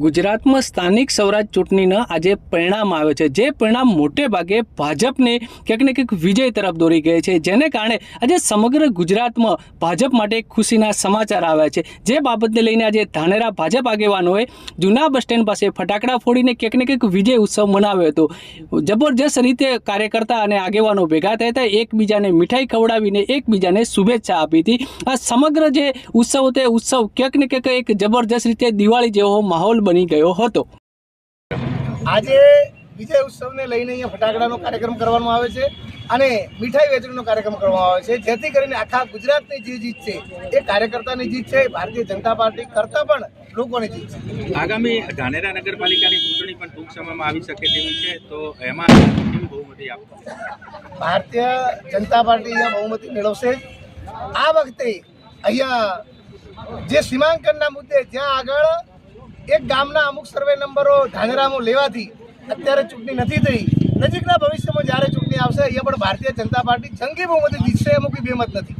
ગુજરાતમાં સ્થાનિક સ્વરાજ ચૂંટણીના આજે પરિણામ આવે છે. જે પરિણામ મોટે ભાગે ભાજપને ક્યાંક ને ક્યાંક વિજય તરફ દોરી ગયે છે. જેને કારણે આજે સમગ્ર ગુજરાતમાં ભાજપ માટે ખુશીના સમાચાર આવ્યા છે. જે બાબતને લઈને આજે ધાનેરા ભાજપ આગેવાનોએ જૂના બસ સ્ટેન્ડ પાસે ફટાકડા ફોડીને ક્યાંક ને ક્યાંક વિજય ઉત્સવ મનાવ્યો હતો. જબરજસ્ત રીતે કાર્યકર્તા અને આગેવાનો ભેગા થયા હતા. એકબીજાને મીઠાઈ ખવડાવીને એકબીજાને શુભેચ્છા આપી હતી. આ સમગ્ર જે ઉત્સવ તે ઉત્સવ ક્યાંક ને ક્યાંક એક જબરજસ્ત રીતે દિવાળી જેવો માહોલ બની ગયો હતો. આજે વિજય ઉત્સવને લઈને અહીંયા ફટાકડાનો કાર્યક્રમ કરવામાં આવે છે અને મીઠાઈ વેચણીનો કાર્યક્રમ કરવામાં આવે છે. જેથી કરીને આખા ગુજરાતની જે જીત છે એ કાર્યકર્તાની જીત છે ભારતીય જનતા પાર્ટી કરતાં પણ લોકોની જીત છે. આગામી ધાનેરા નગરપાલિકાની ચૂંટણી પણ ટૂંક સમયમાં આવી શકે તેવી છે તો એમાં બહુમતી આપવા? ભારતીય જનતા પાર્ટી અહીંયા બહુમતી મેળવશે. આ વખતે અહીંયા જે સીમાંકનના મુદ્દે જ્યાં આગળ એક ગામના અમુક સર્વે નંબરો ધાંગરામાં લેવાથી અત્યારે ચૂંટણી નથી થઈ. નજીકના ભવિષ્યમાં જ્યારે ચૂંટણી આવશે, અહીંયા પણ ભારતીય જનતા પાર્ટી જંગી બહુમતી જીતશે, એમાં કોઈ બેમત નથી.